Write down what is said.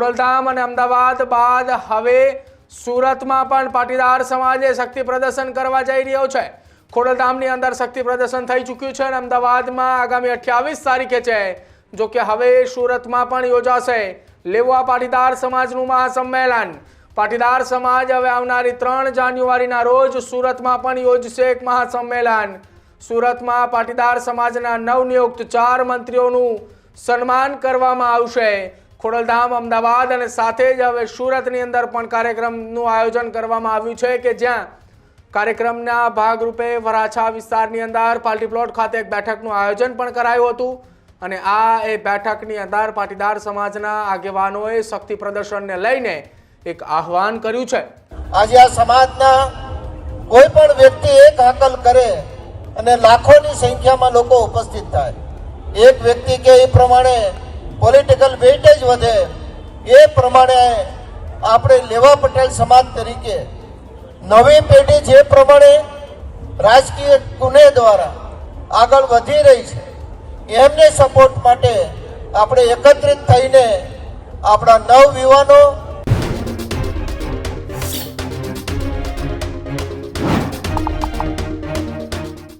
ખોડલધામ અને અમદાવાદ બાદ હવે સુરતમાં પણ પાટીદાર સમાજે શક્તિ પ્રદર્શન કરવા જઈ રહ્યો છે. ખોડલધામની અંદર શક્તિ પ્રદર્શન થઈ ચૂક્યું છે અને અમદાવાદમાં આગામી અઠ્યાવીસ તારીખે છે. જો કે હવે સુરતમાં પણ યોજાશે લેવા પાટીદાર સમાજનું મહાસંમેલન. પાટીદાર સમાજ હવે આવનારી ત્રણ જાન્યુઆરીના રોજ સુરતમાં પણ યોજશે એક મહાસંમેલન. સુરતમાં પાટીદાર સમાજના નવનિયુક્ત ચાર મંત્રીઓનું સન્માન કરવામાં આવશે. ખોડલધામ, અમદાવાદ અને સાથે જ હવે સુરતની અંદર પણ કાર્યક્રમનું આયોજન કરવામાં આવ્યું છે કે જ્યાં કાર્યક્રમના ભાગરૂપે વરાછા વિસ્તારની અંદર પાર્ટી પ્લોટ ખાતે એક બેઠકનું આયોજન પણ કરાયું હતું અને આ એ બેઠકની અંદર પાટીદાર સમાજના આગેવાનોએ શક્તિ પ્રદર્શનને લઈને એક આહવાન કર્યું છે. આજે આ સમાજના કોઈ પણ વ્યક્તિ એક હાકલ કરે અને લાખોની સંખ્યામાં લોકો ઉપસ્થિત થાય. એક વ્યક્તિ કે એ પ્રમાણે પોલિટિકલ વેઇટેજ વધે, એ પ્રમાણે આપણે લેવા પટેલ સમાજ તરીકે નવી પેઢી જે પ્રમાણે રાજકીય કુને દ્વારા આગળ વધી રહી છે, એમને સપોર્ટ માટે આપણે એકત્રિત થઈને આપણા નવ યુવાનો